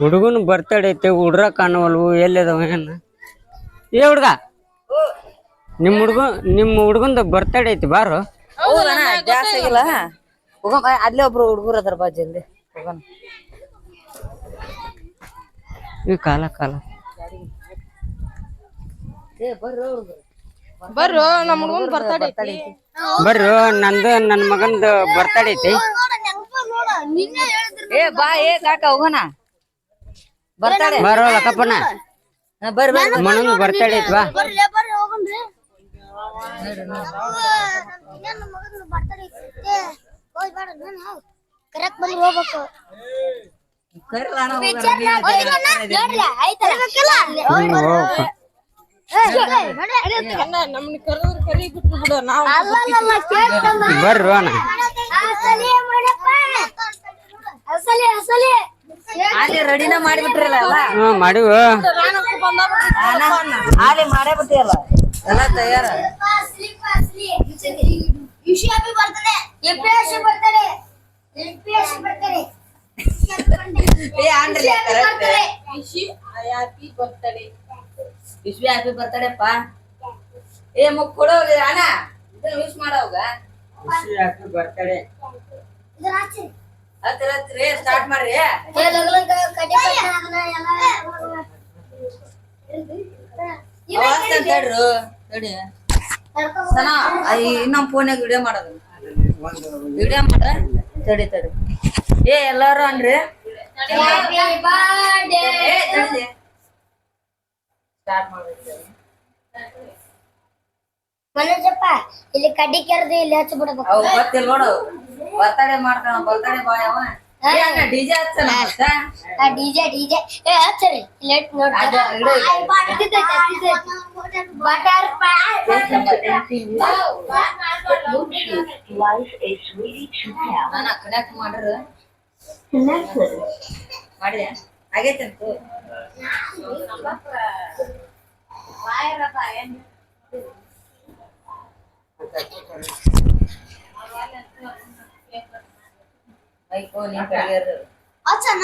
ಹುಡುಗನ ಬರ್ತಡೇ ಐತೆ ಹುಡ್ರ ಕಾಣವಲ್ವು ಎಲ್ಲಿದಾವ ಏನು? ಏ ಹುಡ್ಗ ನಿಮ್ಮ ಹುಡುಗ ನಿಮ್ಮ ಹುಡುಗಂದ ಬರ್ತಡೇ ಐತಿ ಬಾರು. ಹೌದಣ್ಣ ಜಾಸ್ತಿ ಆಗಿಲ್ಲ. ಹೋಗೋಣ ಬಾ, ಅಲ್ಲೇ ಒಬ್ರು ಹುಡುಗರು ಅದಾರ ಬಾ ಜಲ್ದಿ. ಹೋಗೋಣ. ಈ ಕಾಲ ಕಾಲ. ಬರ್ರೋ ನಮ್ಮ ಹುಡುಗನ ಬರ್ತಡೇ ಐತಿ. ಬರ್ರಿ ನಂದು ನನ್ನ ಮಗಂದ ಬರ್ತಡೇ ಐತಿ. ಏ ಬಾ ಏ ಕಾಕ ಹೋಗೋಣ. ಬರ್ತಾಳೆ ಬಾರೋ ಲಕ್ಕಪ್ಪನ ಹಾ, ಬರ್ರಿ ಬರ್ರಿ ಮನಂದು ಬರ್ತಡೇ ಐತಿ ಬಾ ಕರೆಕ್ಟ್ ಬಂದು ಹೋಗ್ಬೇಕು ಕರಿಲ್ಲ ರೆಡಿನ ಮಾಡಿಬಿಟ್ರಲ್ಲ ಹ್ಞೂ ಮಾಡಿವ. ಆಲೆ ಮಾಡೇ ಬಿಟ್ಟಿಯಲ್ಲ? ಎಲ್ಲ ತಯಾರ. ಹ್ಯಾಪಿ ಬರ್ತಡೇ ವಿಶ್ವ ಹ್ಯಾಪಿ ಬರ್ತಡೇಪ್ಪ ಏ ಮುಕ್ ಕೊಡೋ ಅಣ್ಣ ಇದನ್ನ ಮಾಡೋಗ ಮಾಡೋವಾಗ ಬರ್ತಡೇ ಹತ್ತಿರ ಹತ್ತಿರ ಸ್ಟಾರ್ಟ್ ಮಾಡ್ರಿ. ಹೇಳ್ರು ತಡಿ ಸನ ಇನ್ನೊಂದ್ ಫೋನ್ಯಾಗ ವಿಡಿಯೋ ಮಾಡೋದು. ವಿಡಿಯೋ ಮಾಡ ತಡಿ ತಡಿ. ಏ ಎಲ್ಲಾರು ಅನ್ರಿ? ಸ್ಟಾರ್ಟ್ ಮಾಡ್ಬೇಕು ಮನೋಜಪ್ಪ ಇಲ್ಲಿ ಕಡ್ಡಿ ಕೆರೆದು ಇಲ್ಲಿ ಹಚ್ಚಿ ಬಿಡ್ಬೇಕು ಗೊತ್ತಿಲ್ಲ ನೋಡು. ಬರ್ತಡೇ ಮಾಡ್ತಾನ ಬರ್ತಡೇ ಬಾಯ್ ಅವ ಡಿಜೆ ಹಚ್ಚನ ಆ ಡಿಜೆ ಡಿಜೆ ಏ ಹಚ್ಚರಿ ಲೇಟ್ ನೋಡಿ. ಬಟರ್ ನಾನ ಕನೆಕ್ಟ್ ಮಾಡ್ರ. ಮಾಡಿದೆ. ಆಗೈತಂತು ಹಚ್ಚನ ಇಂಟೀರಿಯರ್ ಹಚ್ಚಬೇಕು